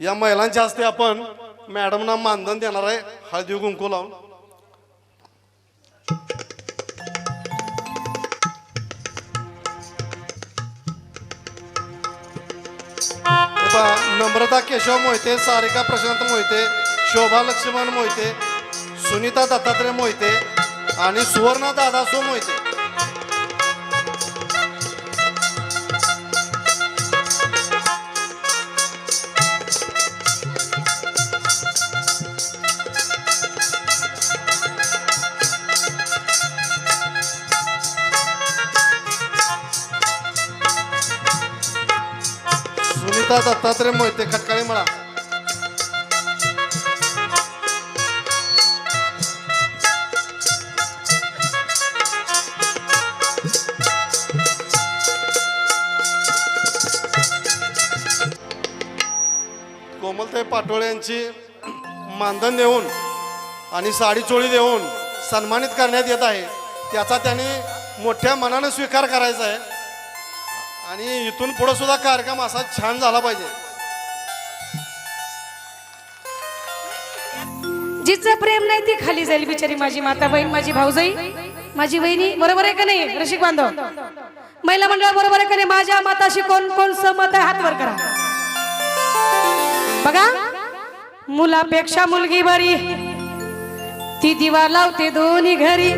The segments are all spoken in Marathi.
या महिलांच्या हस्ते आपण मॅडमना मानधन देणार आहे. हळदी कुंकू लावून. नम्रता केशव मोहिते सारिका प्रशांत मोहिते शोभा लक्ष्मण मोहिते सुनीता दत्तात्रय मोहिते आणि सुवर्णा दादासो मोहिते. दादा दत्तात्रय मोहिते खटकाळी मळा. कोमलताई पाटोळे यांची मानधन देऊन आणि साडी चोळी देऊन सन्मानित करण्यात येत आहे. त्याचा त्यांनी मोठ्या मनानं स्वीकार करायचा आहे. आणि इथून पुढे सुद्धा कार्यक्रम असा छान झाला पाहिजे. जिचं प्रेम नाही ती खाली जाईल बिचारी माझी माता बहीण माझी भाऊजाई. माझी वहिनी बरोबर आहे का नाही रसिक बांधव? महिला मंडळ बरोबर आहे का नाही? माझ्या मताशी कोण कोण सहमत आहे हात वर करा. बघा मुलापेक्षा मुलगी बरी. ती दिवा लावते दोन्ही घरी.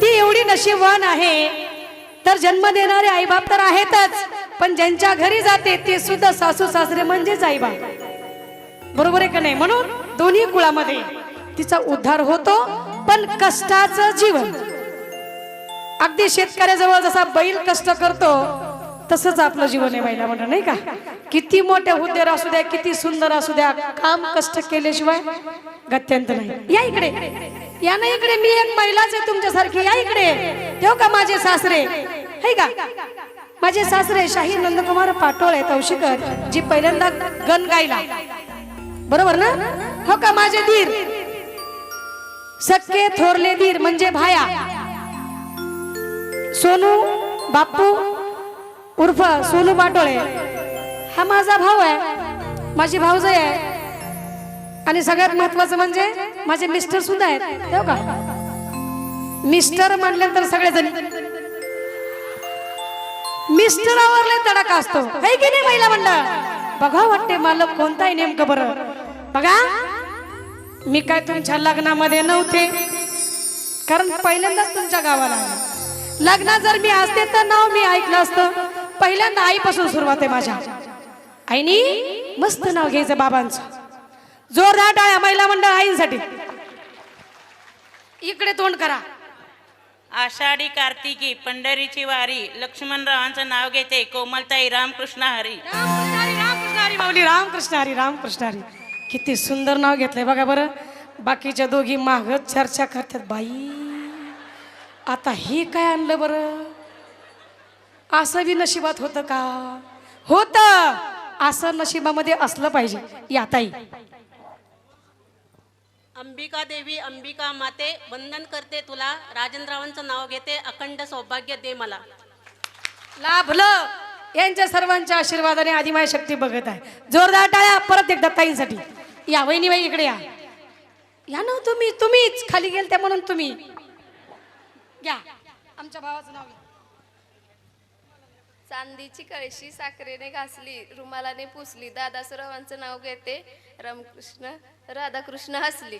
ती एवढी नशीबवान आहे. तर जन्म देणारे आईबाप तर आहेतच पण ज्यांच्या घरी जाते ते सुद्धा सासू सासरे म्हणजेच आईबाप. बरोबर आहे का नाही? म्हणून दोन्ही कुळामध्ये तिचा उद्धार होतो पण कष्टाचं जीवन. अगदी शेतकऱ्याजवळ जसा बैल कष्ट करतो तसंच आपलं जीवन आहे महिला म्हणून नाही का? किती मोठ्या हुद्देर असू द्या किती सुंदर असू द्या काम कष्ट केल्याशिवाय गत्यंत नाही. या इकडे. या ना इकडे मी एक महिलाच आहे तुमच्यासारखी या इकडे. ठेव का माझे सासरे? हे का? माझे सासरे शाही नंदकुमार पाटोळे तवशीकर जी पहिल्यांदा गण गायला. बरोबर ना? हो का माझे धीर सक्के थोरले धीर म्हणजे भाया. सोनू बाप्पू उर्फ सोनू पाटोळे. हा माझा भाऊ आहे. माझी भाऊजय आहे. आणि सगळ्यात महत्वाचं म्हणजे माझे मिस्टर सुद्धा आहेत. हो का? मिस्टर म्हणल्यानंतर सगळेजण मिस्टर आवरले तडाखा असतो. है की नाही महिला मंडळ? बघा वाटते मालक कोणताही नेमकं बरं. बघा मी काय तुमच्या लग्नामध्ये नव्हते. कारण पहिल्यांदाच तुमच्या गावाला लग्नात जर मी असते तर नाव मी ऐकलं असतं. पहिल्यांदा आईपासून सुरुवात आहे माझ्या. आईनी मस्त नाव घ्यायचं बाबांचं. जोरदार टाळ्या महिला मंडळ आईंसाठी. इकडे तोंड करा. आषाढी कार्तिकी पंढरीची वारी लक्ष्मणरावांचं नाव घेते कोमलताई रामकृष्ण हरी. रामकृष्ण हरी, रामकृष्ण हरी माऊली रामकृष्ण हरी रामकृष्ण हरी. किती सुंदर नाव घेतलंय बघा बरं. बाकीच्या दोघी मागच चर्चा करतात बाई. आता हे काय आणलं बरं? असं बी नशिबात होतं का? होत. असं नशिबामध्ये असलं पाहिजे या ताई. अंबिका देवी अंबिका माते वंदन करते तुला. राजेंद्ररावांचं नाव घेते. अखंड सौभाग्य दे मला. लाभलं यांच्या सर्वांच्या आशीर्वादाने आदिमाय शक्ती बघत आहे. जोरदार टाळ्या. परत एकदा ताईंसाठी. या वहिनी बाई इकडे या. या ना तुम्ही तुम्हीच. खाली गेलते म्हणून तुम्ही. घ्या आमच्या भावाचं नाव घ्या. चांदीची कळशी साखरेने घासली रुमालाने पुसली दादासरावांचं नाव घेते रामकृष्ण. राधाकृष्ण हसली.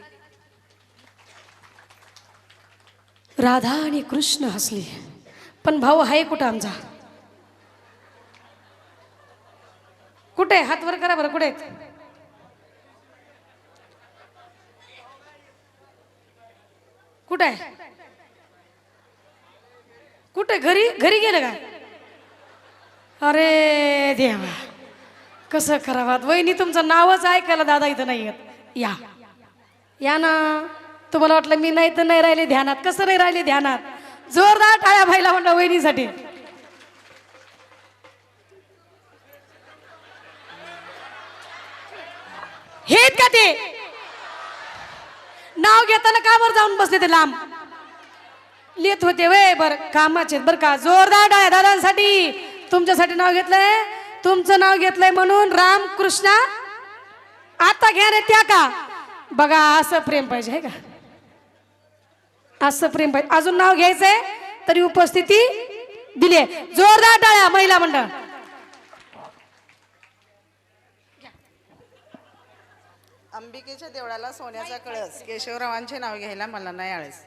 राधा आणि कृष्ण हसली. पण भाऊ आहे कुठं आमचा? कुठे? हात वर करा बरं कुठे आहेत? कुठे? आहे कुठे? घरी? घरी गेलं का? अरे देवा कसं करावात वहिनी तुमचं नावच ऐकायला दादा इथं नाही येत. या. या ना. तुम्हाला वाटलं मी नाही तर नाही राहिले ध्यानात. कसं नाही राहिले ध्यानात? जोरदार टाळ्या भाईला म्हणलं वहिनीसाठी. हेत का ते? नाव घेताना का बरं जाऊन बसले ते लांब. लिहित होते वे बर कामाचे बर का? जोरदार डाळ्या दादांसाठी. तुमच्यासाठी नाव घेतलंय? तुमचं नाव घेतलंय म्हणून राम कृष्णा आता घ्या रे त्या का? बघा असं प्रेम पाहिजे आहे का? असं प्रेम पाहिजे. अजून नाव घ्यायचंय? तरी उपस्थिती दिली आहे. जोरदार टाळ्या महिला मंडळ. अंबिकेच्या देवळाला सोन्याचा कळस. केशवरावांचे नाव घ्यायला मला नाही आळस.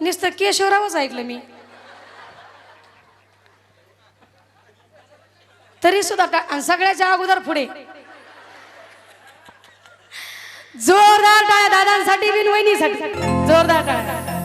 नुसतं केशवरावच ऐकलं मी. तरी सुद्धा सगळ्याच्या अगोदर पुढे. जोरदार टाळ्या दादांसाठी बिनवहिनीसाठी. जोरदार टाळ्या.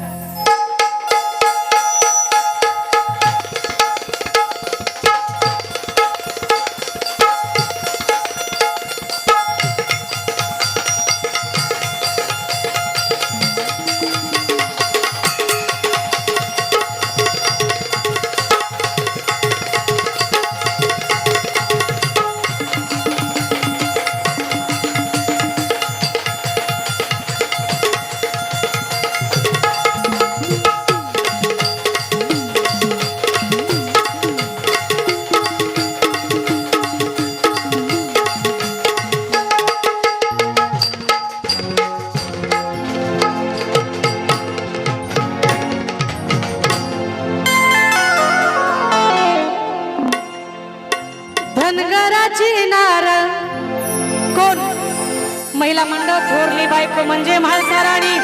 महिला मंडळ थोरली बायको म्हणजे म्हाळसाराणी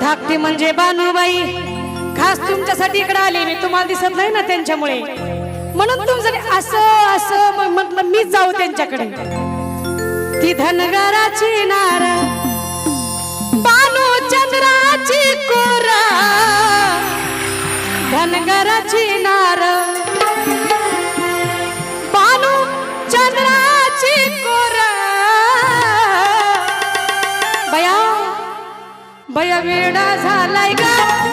धाकटी म्हणजे बानूबाई खास तुमच्यासाठी इकडे आली मी. तुम्हाला दिसत नाही ना त्यांच्यामुळे. म्हणून तुमचं असं असं म्हटलं मीच जाऊ त्यांच्याकडे. ती धनगराची नारा. बानू चंद्राची कोरा. धनगराची नार. वेडा झालाय का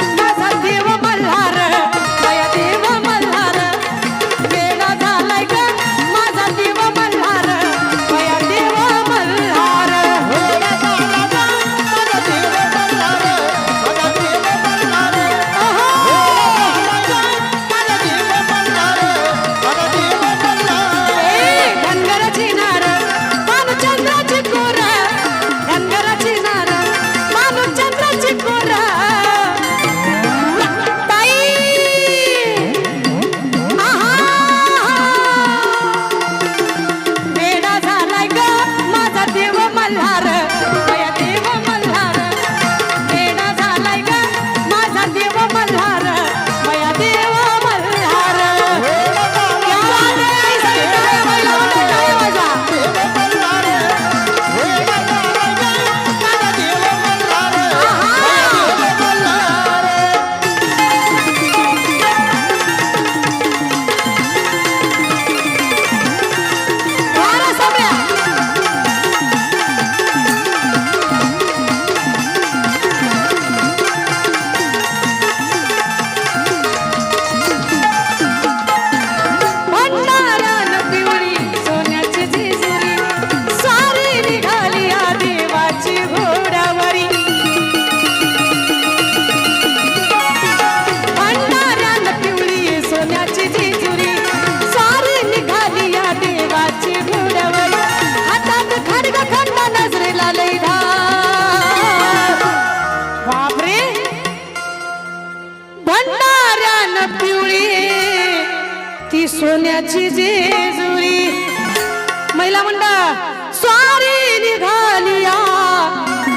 स्वारी निघालिया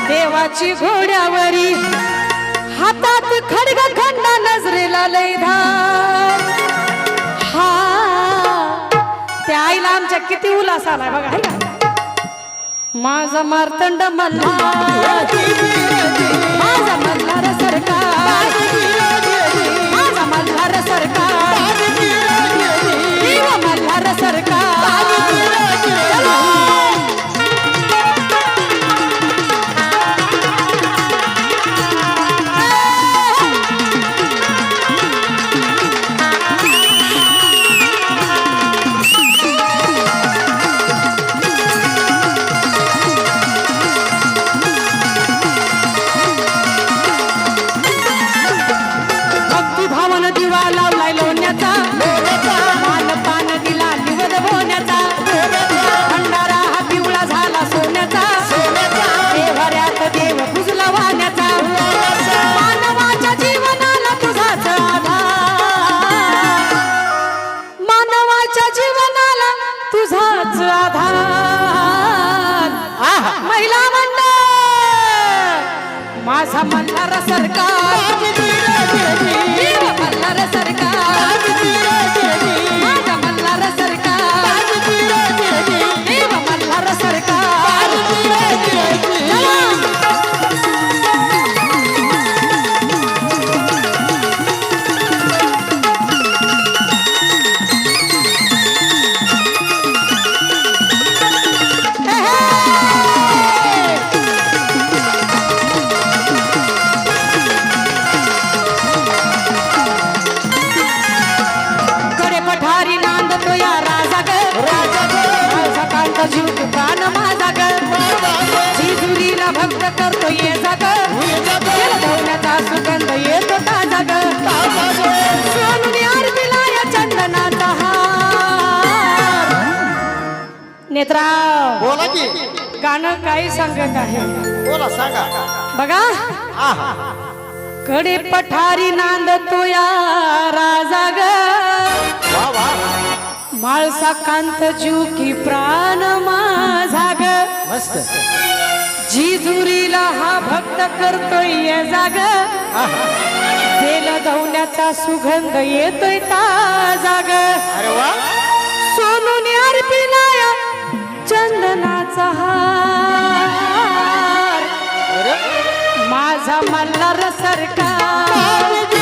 देवाची घोड्यावरी. हातात खडग खंडा नजरेला लय धार. हा त्या आईला आमच्या किती उल्हास आलाय बघा आहे का? माझा मार्तंड मल्हार. माझा मल्हार सरकार. माझा मल्हार सरकार. आधार. महिला मंडळ! माझा म्हणणारा सरकार. भक्त करतो ये जाग धवण्याचा सुगंध येतो ताजा ग सोनूने आरतीला या चंदनाचा हार. नेत्रा बोला की. गाणं काही सांगत आहे. बोला सांगा. बघा. कडे पठारी नांदतो या राजा ग. माळसा कांत जीव की प्राण माझा ग. मस्त. जिजुरीला हा भक्त करतोय जाग. धवण्याचा सुगंध येतोय ताजा ग अरे वा. सोनूने अर्पिला या चंदनाचा हार. माझा मल्हार सरकार.